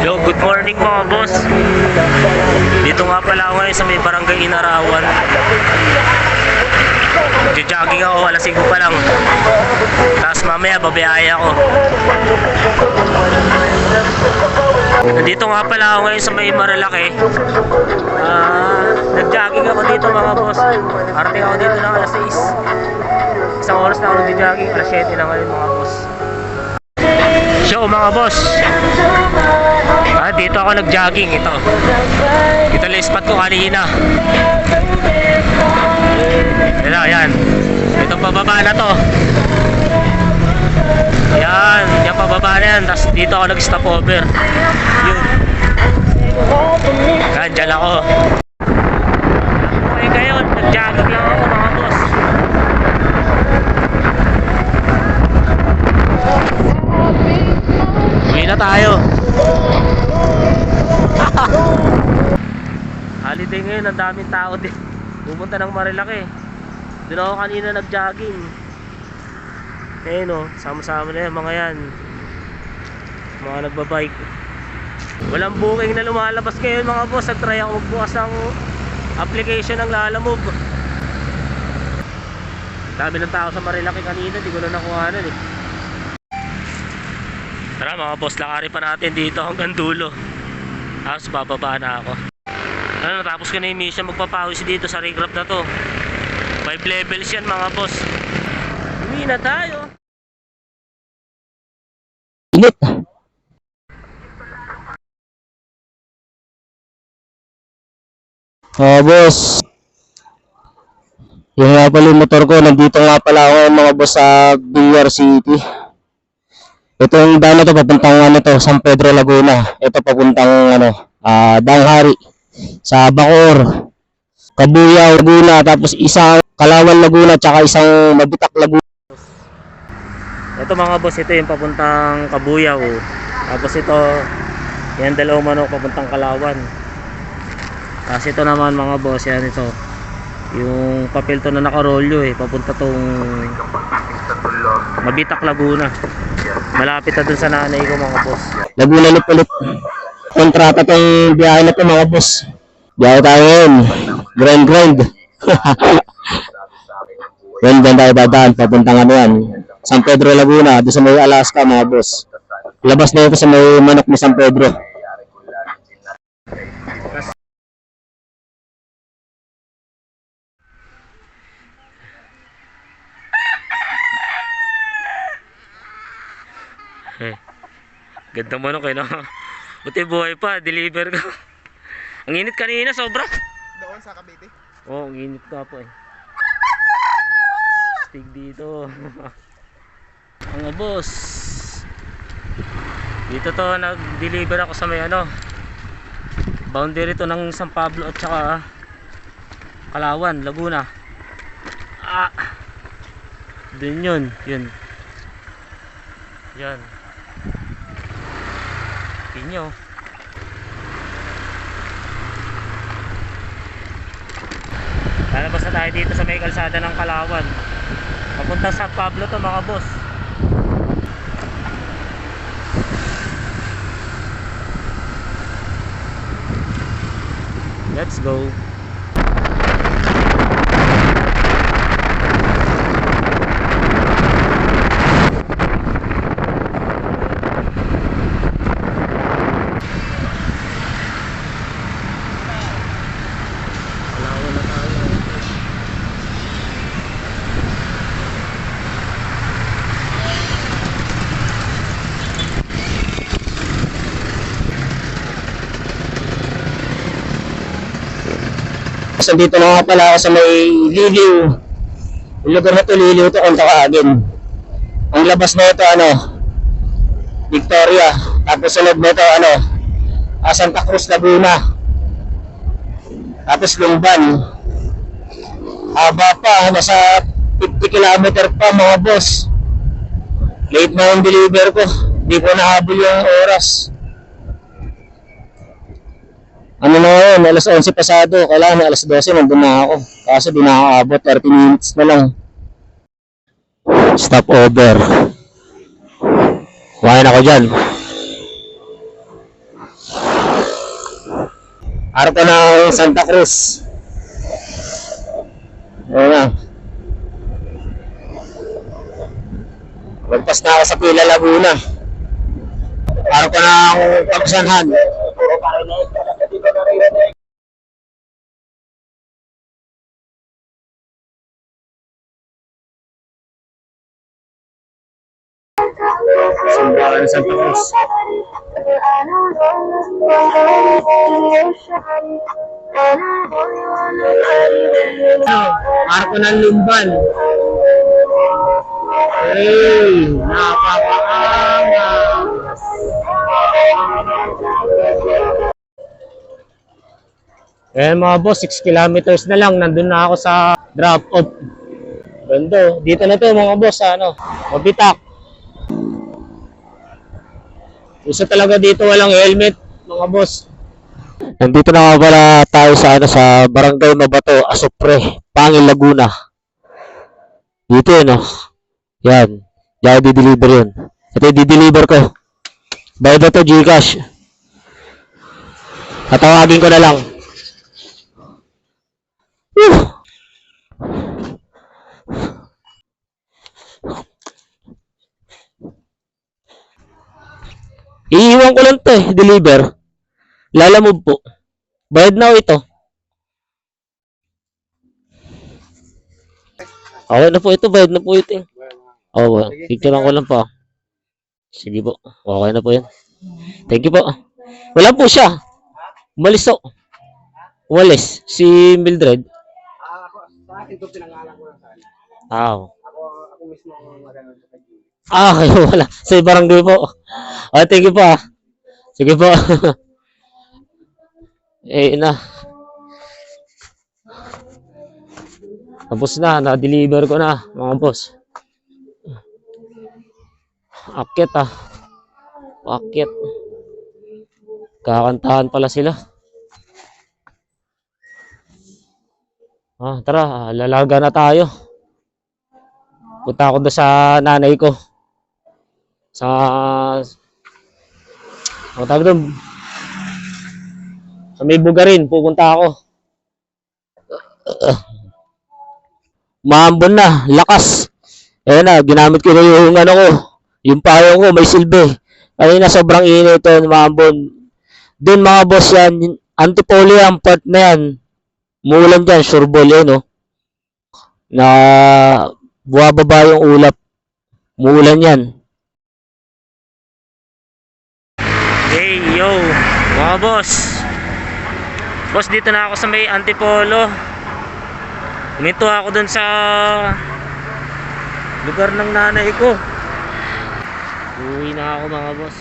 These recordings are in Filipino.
Yo, good morning mga boss. Dito nga pala ako ngayon sa may barangay Inarawan. Jogging ako, alas 5 pa lang. Tapos mamaya babiyaya ako. Nandito nga pala ako ngayon sa may Marilaki. Ah, nag-jogging ako dito mga boss. Arating ako dito ng alas 6. Isang oras na ako nag-jogging, alas 7 na ngayon mga boss. So mga boss, ah, dito ako nag-jogging ito. Ito lang spot ko kanina. Ito, ayan. Itong pababa na to. Ayan, yung pababa na yan. Tapos dito ako nag-stop over. Yun. Ayan, dyan ako. Okay kayo, nag-jogging lang ako mga boss. Uwi na tayo. Holiday ngayon, ang daming tao din. Pupunta ng Marilaki. Doon ako kanina nag-jogging. Eh no, sama-sama na yan, mga yan. Mga nagbabike. Walang booking na lumalabas ngayon mga boss. Nag-try ako magbukas ng application ng Lalamove. Dami ng tao sa Marilaki kanina, di ko na nakuha eh. Tara mga boss, lakari pa natin dito hanggang dulo. Tapos bababa na ako. Ano, natapos ko na yung mission magpapawis dito sa regrab na to. 5 levels yan mga boss. Uwi na tayo. Init. Oh, boss. Yung nga pala yung motor ko, nandito nga pala ako mga boss sa BR City. Ito yung daan na to, papuntang ano to, San Pedro Laguna. Ito papuntang ano, ah Danghari. Sa Bacoor. Kabuyaw Laguna, tapos isang Kalawan Laguna, tsaka isang Mabitak Laguna. Ito mga boss, ito yung papuntang Kabuyaw. Tapos ito, yan dalawang manok papuntang Kalawan. Tapos ito naman mga boss, yan ito. Yung papel to na nakarolyo eh, papunta tong Mabitak Laguna. Malapit na dun sa nanay ko mga boss. Laguna ulit. Kontrata tong biyahe na to mga boss. Biyahe tayo. Grind grind. Yan dyan tayo dadaan. Papuntang ano yan. San Pedro Laguna. Doon sa may Alaska mga boss. Labas na ito sa may manok ni San Pedro. Eh, ganda manok eh no? Buti buhay pa, deliver ko. Ang init kanina, sobra. Doon sa Cavite. Oo, oh, ang init ka po eh. Stig dito. Mga boss. Dito to nag-deliver ako sa may ano. Boundary to ng San Pablo at saka Kalawan, Laguna. Ah. Dun yun, yun. Yan. Inyo. Lalabas na tayo dito sa may kalsada ng Kalawan. Papunta sa Pablo to mga boss. Let's go. So dito na nga pala sa may Liliw. Yung lugar na to Liliw to kung tawagin. Ang labas na ito ano, Victoria. Tapos sunod na ito ano, ah, Santa Cruz Laguna. Tapos Lumban. Haba pa, nasa 50 kilometer pa mga boss. Late na yung deliver ko. Hindi ko nahabol yung oras. Ano na ngayon, alas 11 pasado, kailangan alas 12 nandun na ako. Kaso di nakakaabot, 30 minutes na lang. Stop over. Kumain ako dyan. Arko ng Santa Cruz. Ayan na. Magpas na ako sa Pila Laguna. Arko ng Pagsanhan. Simbahan ng Santa Cruz. Arko ng Lumban. Hey, napakaangas. Eh mga boss, 6 kilometers na lang, nandun na ako sa drop off. Ganda, oh. dito na to mga boss, sa ano, mabitak. Isa talaga dito walang helmet, mga boss. Nandito na nga pala tayo sa ano sa Barangay Mabato, Asopre, Pangil Laguna. Dito yun, oh. Yan. Yan, di-deliver yun. Ito yung di-deliver ko. Bayad na to, Gcash. Tatawagin ko na lang. Whew. Iiwan ko lang to eh, deliver. Lalamove po. Bayad na ho ito. Okay na po ito, bayad na po ito eh. Oo, oh, picture ko lang po. Sige po, okay na po yan. Thank you po. Wala po siya. Umalis to. Umalis. Si Mildred. Ah, ako, sa akin ito pinangalan ko lang sa akin. Ah, Ako, ako mismo ang magano sa kanya. Ah kayo wala. Sa barangay po. Ah, thank you po ah. Sige po. eh, na. Tapos na, na-deliver ko na, mga boss. Akit ah. Akit. Kakantahan pala sila. Ah, tara, lalaga na tayo. Punta ako doon sa nanay ko. Sa... Ang tawag doon? Sa may bugarin, pupunta ako. Maambon na, lakas. Ayan na, ginamit ko na yung ano ko. Yung payong ko, may silbi. Kanina sobrang init ito, maambon. Doon mga boss yan, antipolo ang part na yan. Muulan dyan, sureball yun, no? Na buwababa yung ulap. Muulan yan. Hey, yo, mga boss. Boss, dito na ako sa may Antipolo. Huminto ako dun sa lugar ng nanay ko. Uwi na ako mga boss.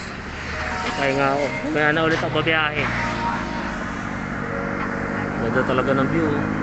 Kaya nga ako. Kaya na ulit ako babiyahe. Ganda talaga ng view. oh.